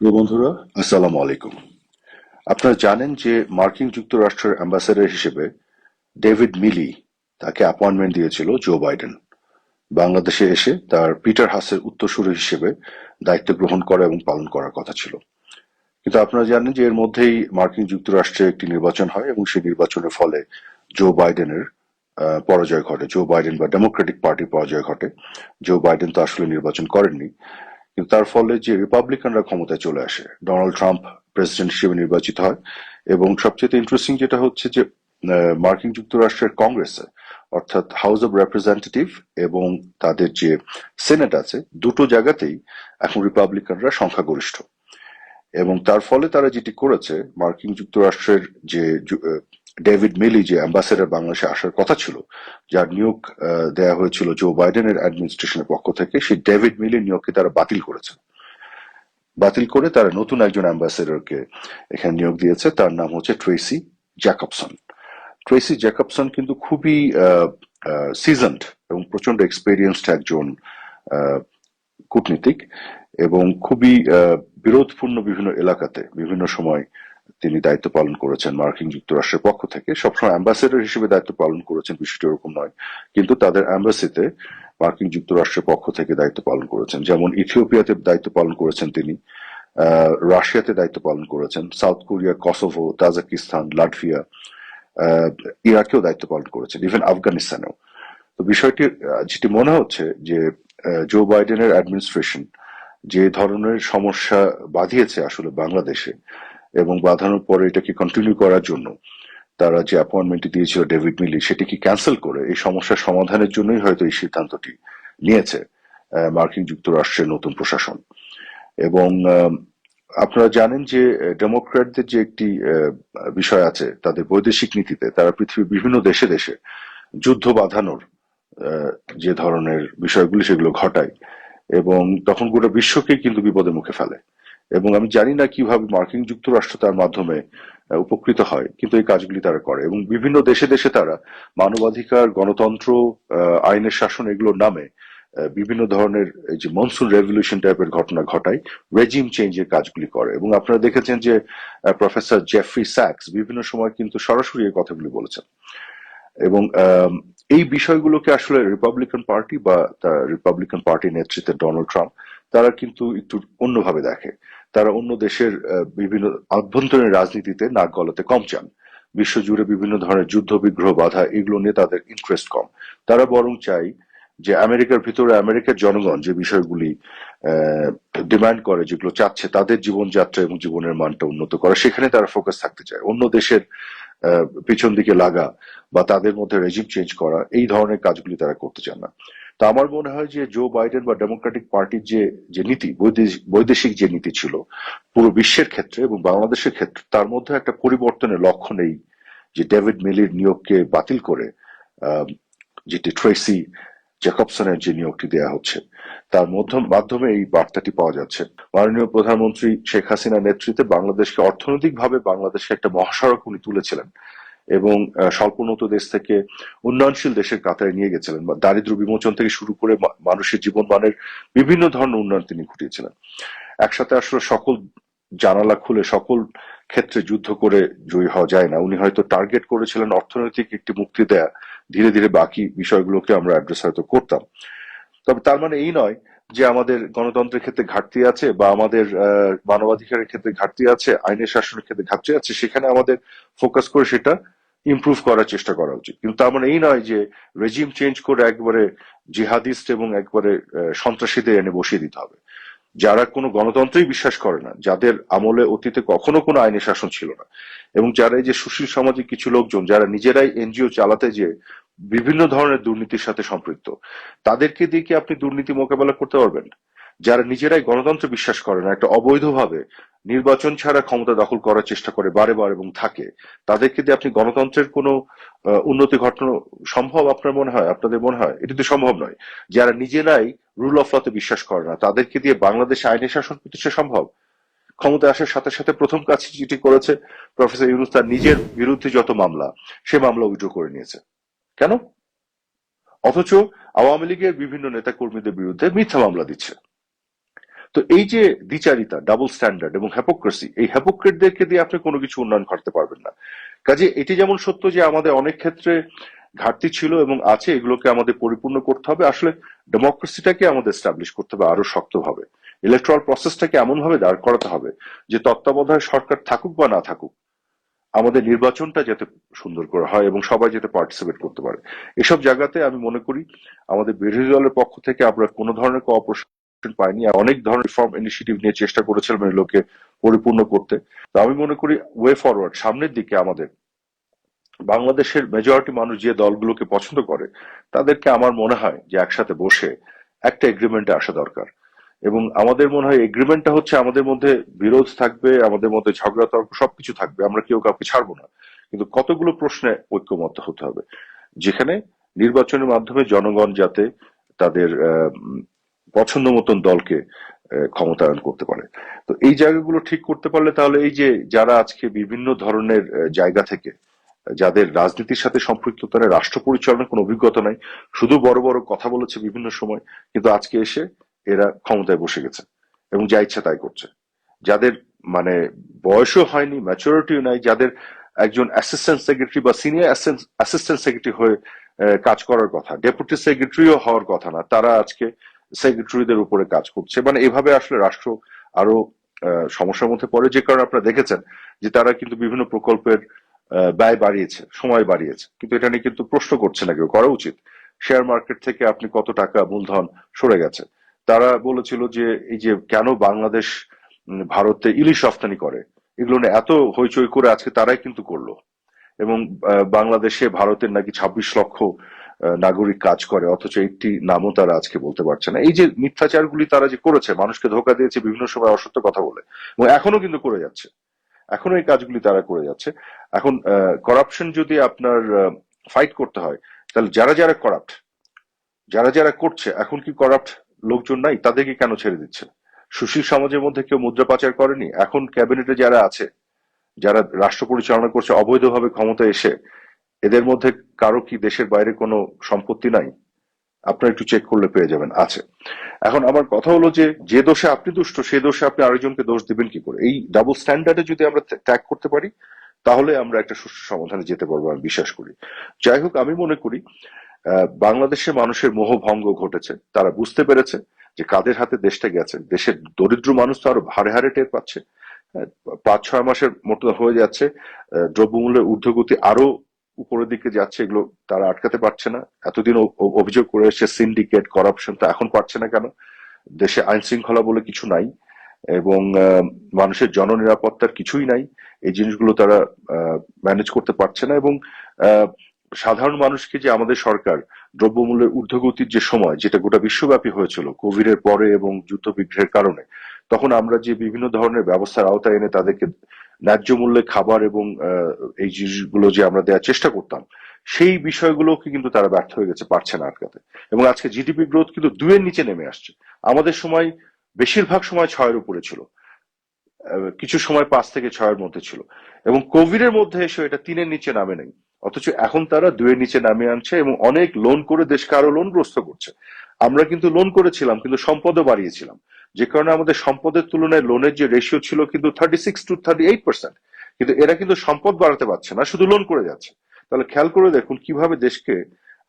বন্ধুরা আলাইকুম। আপনারা জানেন যে মার্কিন যুক্তরাষ্ট্রের অ্যাম্বাসেডর হিসেবে ডেভিড মিলি তাকে অ্যাপয়েন্টমেন্ট দিয়েছিল জো বাইডেন। বাংলাদেশে এসে তার পিটার হাসের উত্তরসূরি হিসেবে দায়িত্ব গ্রহণ করা এবং পালন করার কথা ছিল। কিন্তু আপনারা জানেন যে এর মধ্যেই মার্কিন যুক্তরাষ্ট্রে একটি নির্বাচন হয় এবং সেই নির্বাচনের ফলে জো বাইডেনের পরাজয় ঘটে। জো বাইডেন বা ডেমোক্রেটিক পার্টির পরাজয় ঘটে। জো বাইডেন তো আসলে নির্বাচন করেননি। কিন্তু তার ফলে যে রিপাবলিকানরা ক্ষমতায় চলে আসে ডোনাল্ড ট্রাম্প প্রেসিডেন্ট হিসেবে নির্বাচিত হয় এবং সবচেয়ে ইন্টারেস্টিং যেটা হচ্ছে যে মার্কিন যুক্তরাষ্ট্রের কংগ্রেসে অর্থাৎ হাউস অব রিপ্রেজেন্টেটিভ এবং তাদের যে সেনেট আছে, দুটো জায়গাতেই এখন রিপাবলিকানরা সংখ্যাগরিষ্ঠ। এবং তার ফলে তারা যেটি করেছে, মার্কিন যুক্তরাষ্ট্রের যে ডেভিড মিলি যে অ্যাম্বাসেডর বাংলাদেশে আসার কথা ছিল, যার নিয়োগ দেয়া হয়েছিল জো বাইডেনের অ্যাডমিনিস্ট্রেশনের পক্ষ থেকে, সেই ডেভিড মিলির নিয়োগকে তারা বাতিল করেছে। বাতিল করে তারা নতুন একজন অ্যাম্বাসেডরকে এখানে নিয়োগ দিয়েছে, তার নাম হচ্ছে ট্রেসি জ্যাকবসন ট্রেসি জ্যাকবসন কিন্তু খুবই সিজনড এবং প্রচণ্ড এক্সপেরিয়েন্সড একজন কূটনীতিক এবং খুবই বিরোধপূর্ণ বিভিন্ন এলাকাতে, বিভিন্ন সময় তিনি দায়িত্ব পালন করেছেন মার্কিন যুক্তরাষ্ট্রের পক্ষ থেকে। সবসময় অ্যাম্বাসেডর হিসেবে দায়িত্ব পালন করেছেন বিষয়টি ওরকম নয়। কিন্তু তাদের অ্যাম্বাসিতে মার্কিন যুক্তরাষ্ট্রের পক্ষ থেকে দায়িত্ব পালন করেছেন। যেমন ইথিওপিয়াতে দায়িত্ব পালন করেছেন তিনি রাশিয়াতে দায়িত্ব পালন করেছেন South Korea Kosovo Tajikistan Latvia ইরাকেও দায়িত্ব পালন করেছেন ইভেন আফগানিস্তানেও। তো বিষয়টি আহ, যেটি মনে হচ্ছে যে জো বাইডেনের অ্যাডমিনিস্ট্রেশন যে ধরনের সমস্যা বাঁধিয়েছে আসলে বাংলাদেশে এবং বাঁধানোর পরে এটাকে কন্টিনিউ করার জন্য তারা যে অ্যাপয়েন্টমেন্টটি দিয়েছিল ডেভিড মিলি সেটিকে ক্যান্সেল করে এই সমস্যার সমাধানের জন্যই হয়তো এই সিদ্ধান্তটি নিয়েছে মার্কিন যুক্তরাষ্ট্রের নতুন প্রশাসন। এবং আপনারা জানেন যে ডেমোক্র্যাটদের যে একটি বিষয় আছে, তাদের বৈদেশিক নীতিতে তারা পৃথিবীর বিভিন্ন দেশে দেশে যুদ্ধ বাঁধানোর যে ধরনের বিষয়গুলি সেগুলো ঘটায় এবং তখন গোটা বিশ্বকেই কিন্তু বিপদের মুখে ফেলে। এবং আমি জানি না কীভাবে মার্কিন যুক্তরাষ্ট্র তার মাধ্যমে উপকৃত হয়, কিন্তু এই কাজগুলি তারা করে এবং বিভিন্ন দেশে দেশে তারা মানবাধিকার, গণতন্ত্র আইনের শাসন এগুলোর নামে বিভিন্ন ধরনের যে মনসুন রেভলিউশন টাইপের ঘটনা ঘটায় রেজিম চেঞ্জের কাজগুলি করে এবং আপনারা দেখেছেন যে প্রফেসর জেফরি স্যাক্স বিভিন্ন সময় কিন্তু সরাসরি এই কথাগুলি বলেছেন। এবং এই বিষয়গুলোকে আসলে রিপাবলিকান পার্টি বা রিপাবলিকান পার্টির নেতৃত্বে ডোনাল্ড ট্রাম্প তারা কিন্তু একটু অন্যভাবে দেখে। তারা অন্য দেশের বিভিন্ন আভ্যন্তরীণ রাজনীতিতে নাক গলাতে কম চান। বিশ্বজুড়ে বিভিন্ন ধরনের যুদ্ধ, বিগ্রহ, বাধা, এগুলো নিয়ে তাদের ইন্টারেস্ট কম। তারা বরং চাই যে আমেরিকার ভিতরে আমেরিকার জনগণ যে বিষয়গুলি ডিমান্ড করে, যেগুলো চাচ্ছে, তাদের জীবনযাত্রা এবং জীবনের মানটা উন্নত করা, সেখানে তারা ফোকাস থাকতে চায়। অন্য দেশের পিছন দিকে লাগা বা তাদের মধ্যে রেজিম চেঞ্জ করা, এই ধরনের কাজগুলি তারা করতে চান না। তা আমার মনে হয় যে জো বাইডেন বা ডেমোক্রেটিক পার্টির যে যে নীতি, বৈদেশিক যে নীতি ছিল, পুরো বিশ্বের ক্ষেত্রে এবং বাংলাদেশের ক্ষেত্রে, তার মধ্যে একটা পরিবর্তনের লক্ষ্য নেই যে ডেভিড মিলির নিয়োগকে বাতিল করে যেটি ট্রেসি জ্যাকবসনের যে নিয়োগটি দেওয়া হচ্ছে, তার মধ্যম এই বার্তাটি পাওয়া যাচ্ছে। মাননীয় প্রধানমন্ত্রী শেখ হাসিনার নেতৃত্বে বাংলাদেশকে অর্থনৈতিকভাবে বাংলাদেশকে একটা মহাসড়ক উনি তুলেছিলেন। এবং স্বল্পোন্নত দেশ থেকে উন্নয়নশীল দেশের কাতারে নিয়ে গেছিলেন। দারিদ্র বিমোচন থেকে শুরু করে মানুষের জীবনমানের বিভিন্ন ধরনের উন্নয়ন তিনি ঘটিয়েছিলেন। একসাথে আসলে সকল জানালা খুলে সকল ক্ষেত্রে যুদ্ধ করে জয়ী হওয়া যায় না। উনি হয়তো টার্গেট করেছিলেন অর্থনৈতিক একটি মুক্তি দেয়া। ধীরে ধীরে বাকি বিষয়গুলোকে আমরা অ্যাড্রেস হয়তো করতাম। তবে তার মানে এই নয় যে আমাদের গণতন্ত্রের ক্ষেত্রে ঘাটতি আছে বা আমাদের মানবাধিকারের ক্ষেত্রে ঘাটতি আছে, আইনের শাসনের ক্ষেত্রে ঘাটতি আছে। সেখানে আমাদের ফোকাস করে সেটা ইমপ্রুভ করার চেষ্টা করা উচিত। কিন্তু তার মানে এই নয় যে রেজিম চেঞ্জ করে একবারে জিহাদিস্ট এবং একবারে সন্ত্রাসীদের এনে বসিয়ে দিতে হবে। যারা কোনো গণতন্ত্রেই বিশ্বাস করে না, যাদের আমলে অতীতে কখনো কোনো আইনের শাসন ছিল না, এবং যারা এই যে সুশীল সমাজের কিছু লোকজন, যারা নিজেরাই এনজিও চালাতে যে বিভিন্ন ধরনের দুর্নীতির সাথে সম্পৃক্ত, তাদেরকে দিয়ে কি আপনি দুর্নীতি মোকাবেলা করতে পারবেন? যারা নিজেরাই গণতন্ত্র বিশ্বাস করে না, একটা অবৈধভাবে নির্বাচন ছাড়া ক্ষমতা দখল করার চেষ্টা করে বারে বার এবং থাকে, তাদেরকে দিয়ে আপনি গণতন্ত্রের কোনো উন্নতি ঘটানো সম্ভব আপনার মনে হয়? আপনাদের মনে হয়? এটি তো সম্ভব নয়। যারা নিজেরাই রুল অফ লতে বিশ্বাস করে না, তাদেরকে দিয়ে বাংলাদেশে আইনের শাসন প্রতিষ্ঠা সম্ভব? ক্ষমতা আসার সাথে সাথে প্রথম কাজ যেটি করেছে প্রফেসর ইউনুস, তার নিজের বিরুদ্ধে যত মামলা, সে মামলা উইড্র করে নিয়েছে। কেন? অথচ আওয়ামী লীগের বিভিন্ন নেতা কর্মীদের বিরুদ্ধে মিথ্যা মামলা দিচ্ছে। তো এই যে দ্বিচারিতা ডাবল স্ট্যান্ডার্ড এবং হ্যাপোক্রেসি এই হ্যাপোক্রেটদেরকে দিয়ে আপনি কোনো কিছু উন্নয়ন ঘটাতে পারবেন না। কাজে এটি যেমন সত্য যে আমাদের অনেক ক্ষেত্রে ঘাটতি ছিল এবং আছে, এগুলোকে আমাদের পরিপূর্ণ করতে হবে। আসলে ডেমোক্রেসিটাকে আমাদের এস্টাবলিশ করতে হবে আরও শক্তভাবে। ইলেকট্রাল প্রসেসটাকে এমন ভাবে দাঁড় করাতে হবে যে তত্ত্বাবধায়ক সরকার থাকুক বা না থাকুক, আমাদের নির্বাচনটা যাতে সুন্দর করে হয় এবং সবাই যাতে পার্টিসিপেট করতে পারে। এসব জায়গাতে আমি মনে করি আমাদের বিরোধী দলের পক্ষ থেকে আমরা কোনো ধরনের কোঅপারেশন পাইনি আর অনেক ধরনের রিফর্ম ইনিশিয়েটিভ নিয়ে চেষ্টা করেছিলাম এগুলোকে পরিপূর্ণ করতে। তো আমি মনে করি ওয়ে ফরওয়ার্ড সামনের দিকে আমাদের। বাংলাদেশের মেজরিটি মানুষ যে দলগুলোকে পছন্দ করে, তাদেরকে আমার মনে হয় যে একসাথে বসে একটা এগ্রিমেন্টে আসা দরকার। এবং আমাদের মনে হয় এগ্রিমেন্টটা হচ্ছে আমাদের মধ্যে বিরোধ থাকবে, আমাদের মধ্যে ঝগড়া, তর্ক সবকিছু থাকবে, আমরা কেউ কাউকে ছাড়বো না। কিন্তু কতগুলো প্রশ্নে ঐক্যমত হতে হবে? যেখানে নির্বাচনের মাধ্যমে জনগণ যাতে তাদের পছন্দ মতন দলকে ক্ষমতায়ন করতে পারে। তো এই জায়গাগুলো ঠিক করতে পারলে তাহলে এই যে যারা আজকে বিভিন্ন ধরনের জায়গা থেকে যাদের রাজনীতির সাথে সম্পৃক্ততা নেই রাষ্ট্র পরিচালনার কোনো অভিজ্ঞতা নাই। শুধু বড় বড় কথা বলেছে বিভিন্ন সময়, কিন্তু আজকে এসে এরা ক্ষমতায় বসে গেছে এবং যা ইচ্ছা তাই করছে। যাদের মানে বয়সও হয়নি ম্যাচুরিটিও নাই, যাদের একজন অ্যাসিস্ট্যান্ট সেক্রেটারি বা সিনিয়র অ্যাসিস্ট্যান্ট সেক্রেটারি হয়ে কাজ করার কথা ডেপুটি সেক্রেটারিও হওয়ার কথা না, তারা আজকে সেক্রেটারিদের উপরে কাজ করছে। মানে এভাবে আসলে রাষ্ট্র আরও সমস্যার মধ্যে পড়ে। যে কারণে আপনারা দেখেছেন যে তারা কিন্তু বিভিন্ন প্রকল্পের ব্যয় বাড়িয়েছে সময় বাড়িয়েছে। কিন্তু এটা নিয়ে কিন্তু প্রশ্ন করছে না কেউ করা উচিত। শেয়ার মার্কেট থেকে আপনি কত টাকা মূলধন সরে গেছে? তারা বলেছিল যে এই যে কেন বাংলাদেশ ভারতে ইলিশ রপ্তানি করে এগুলো নিয়ে এত হইচই করে আজকে তারাই কিন্তু করল। এবং বাংলাদেশে ভারতের নাকি ছাব্বিশ লক্ষ আহ, নাগরিক কাজ করে, অথচ একটি নামও তারা আজকে বলতে পারছে না। এই যে মিথ্যাচারগুলি তারা যে করেছে, মানুষকে ধোকা দিয়েছে, বিভিন্ন সময় অসত্য কথা বলে, এবং এখনও কিন্তু করে যাচ্ছে। এখনও এই কাজগুলি তারা করে যাচ্ছে। এখন করাপশন যদি আপনার ফাইট করতে হয়, তাহলে যারা যারা করাপ্ট যারা যারা করছে, এখন কি করাপ্ট লোকজন নাই? তাদেরকে কেন ছেড়ে দিচ্ছে? সুশীল সমাজের মধ্যে কেউ মুদ্রা পাচার করেনি? এখন ক্যাবিনেটে যারা আছে, যারা রাষ্ট্র পরিচালনা করছে, অবৈধভাবে ক্ষমতা এসে এদের মধ্যে কারও কি দেশের বাইরে কোনো সম্পত্তি নাই? আপনারা একটু চেক করলে পেয়ে যাবেন। আছে। এখন আমার কথা হলো যে যে দোষে আপনি দুষ্ট সে দোষে আপনি আরেকজনকে দোষ দিবেন কি করে? এই ডাবল স্ট্যান্ডার্ডে যদি আমরা ত্যাগ করতে পারি তাহলে আমরা একটা সুষ্ঠু সমাধানে যেতে পারব আমি বিশ্বাস করি। যাই হোক আমি মনে করি আহ, বাংলাদেশের মানুষের মোহভঙ্গ ঘটেছে। তারা বুঝতে পেরেছে যে কাদের হাতে দেশটা গেছে। দেশের দরিদ্র মানুষ তো আরও হারে হারে টের পাচ্ছে। পাঁচ ছয় মাসের মতো হয়ে যাচ্ছে দ্রব্যমূল্যের ঊর্ধ্বগতি আরও উপরের দিকে যাচ্ছে, এগুলো তারা আটকাতে পারছে না। এতদিন অভিযোগ করে এসেছে সিন্ডিকেট করাপশন তো এখন পারছে না কেন? দেশে আইন শৃঙ্খলা বলে কিছু নাই, এবং মানুষের জননিরাপত্তার কিছুই নাই। এই জিনিসগুলো তারা ম্যানেজ করতে পারছে না, এবং সাধারণ মানুষকে যে আমাদের সরকার দ্রব্যমূল্যের ঊর্ধ্বগতির যে সময়, যেটা গোটা বিশ্বব্যাপী হয়েছিল কোভিড এর পরে এবং যুদ্ধ বিগ্রহের কারণে, তখন আমরা যে বিভিন্ন ধরনের ব্যবস্থার আওতায় এনে তাদেরকে ন্যায্য মূল্যে খাবার এবং এই জিনিসগুলো যে আমরা দেওয়ার চেষ্টা করতাম, সেই বিষয়গুলোকে কিন্তু তারা ব্যর্থ হয়ে গেছে, পারছে না আটকাতে। এবং আজকে জিডিপি গ্রোথ কিন্তু দুয়ের নিচে নেমে আসছে। আমাদের সময় বেশিরভাগ সময় ছয়ের উপরে ছিল। কিছু সময় পাঁচ থেকে ছয়ের মধ্যে ছিল। এবং কোভিড এর মধ্যে এসে এটা তিনের নিচে নামে নেই। অথচ এখন তারা দুয়ের নিচে নামিয়ে আনছে এবং অনেক লোন করে দেশকে আরও লোনগ্রস্ত করছে। আমরা কিন্তু লোন করেছিলাম, কিন্তু সম্পদও বাড়িয়েছিলাম। যে কারণে আমাদের সম্পদের তুলনায় লোনের যে রেশিও ছিল কিন্তু thirty six to thirty eight percent কিন্তু এরা কিন্তু সম্পদ বাড়াতে পারছে না, শুধু লোন করে যাচ্ছে। তাহলে খেয়াল করে দেখুন কীভাবে দেশকে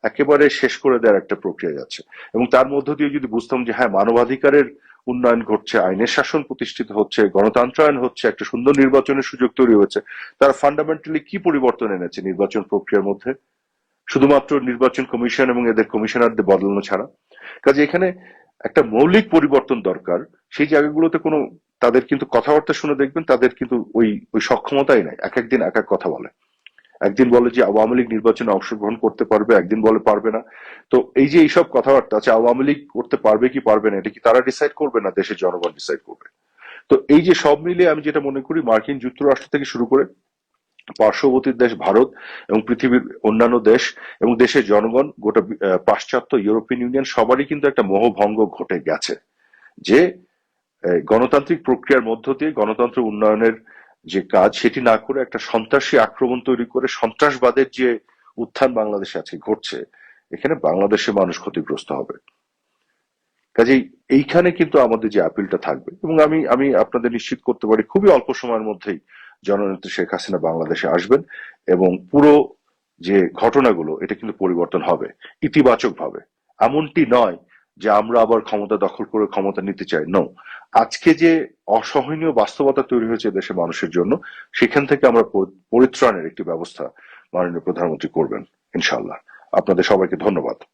একেবারে শেষ করে দেওয়ার একটা প্রক্রিয়া যাচ্ছে। এবং তার মধ্য দিয়ে যদি বুঝতাম যে হ্যাঁ মানবাধিকারের উন্নয়ন ঘটছে, আইনের শাসন প্রতিষ্ঠিত হচ্ছে, গণতন্ত্রায়ন হচ্ছে, একটা সুন্দর নির্বাচনের সুযোগ তৈরি হচ্ছে তারা ফান্ডামেন্টালি কি পরিবর্তন এনেছে নির্বাচন প্রক্রিয়ার মধ্যে? শুধুমাত্র নির্বাচন কমিশন এবং এদের কমিশনারদের বদলানো ছাড়া। কাজে এখানে একটা মৌলিক পরিবর্তন দরকার, সেই জায়গাগুলোতে কোনো, তাদের কিন্তু কথাবার্তা শুনে দেখবেন, তাদের কিন্তু ওই ওই সক্ষমতাই নাই। এক একদিন এক এক কথা বলে। একদিন বলে যে আওয়ামী লীগ নির্বাচনে অংশগ্রহণ করতে পারবে, একদিন বলে পারবে না। তো এই যে এইসব কথাবার্তা আছে, আওয়ামী লীগ করতে পারবে কি পারবে না, এটা কি তারা ডিসাইড করবে না, দেশের জনগণ ডিসাইড করবে? তো এই যে সব মিলিয়ে আমি যেটা মনে করি, মার্কিন যুক্তরাষ্ট্র থেকে শুরু করে পার্শ্ববর্তী দেশ ভারত এবং পৃথিবীর অন্যান্য দেশ এবং দেশের জনগণ গোটা পাশ্চাত্য ইউরোপিয়ান ইউনিয়ন সবারই কিন্তু একটা মোহভঙ্গ ঘটে গেছে যে গণতান্ত্রিক প্রক্রিয়ার মধ্য দিয়ে গণতন্ত্র উন্নয়নের যে কাজ সেটি না করে একটা সন্ত্রাসী আক্রমণ তৈরি করে সন্ত্রাসবাদের যে উত্থান বাংলাদেশে আছে ঘটছে, এখানে বাংলাদেশের মানুষ ক্ষতিগ্রস্ত হবে। কাজেই এইখানে কিন্তু আমাদের যে আপিলটা থাকবে এবং আমি আমি আপনাদের নিশ্চিত করতে পারি খুবই অল্প সময়ের মধ্যেই জননেত্রী শেখ হাসিনা বাংলাদেশে আসবেন এবং পুরো যে ঘটনাগুলো, এটা কিন্তু পরিবর্তন হবে ইতিবাচক ভাবে এমনটি নয় যে আমরা আবার ক্ষমতা দখল করে ক্ষমতা নিতে চাই। নো আজকে যে অসহনীয় বাস্তবতা তৈরি হয়েছে দেশের মানুষের জন্য, সেখান থেকে আমরা পরি- পরিত্রাণের একটি ব্যবস্থা মাননীয় প্রধানমন্ত্রী করবেন ইনশাল্লাহ আপনাদের সবাইকে ধন্যবাদ।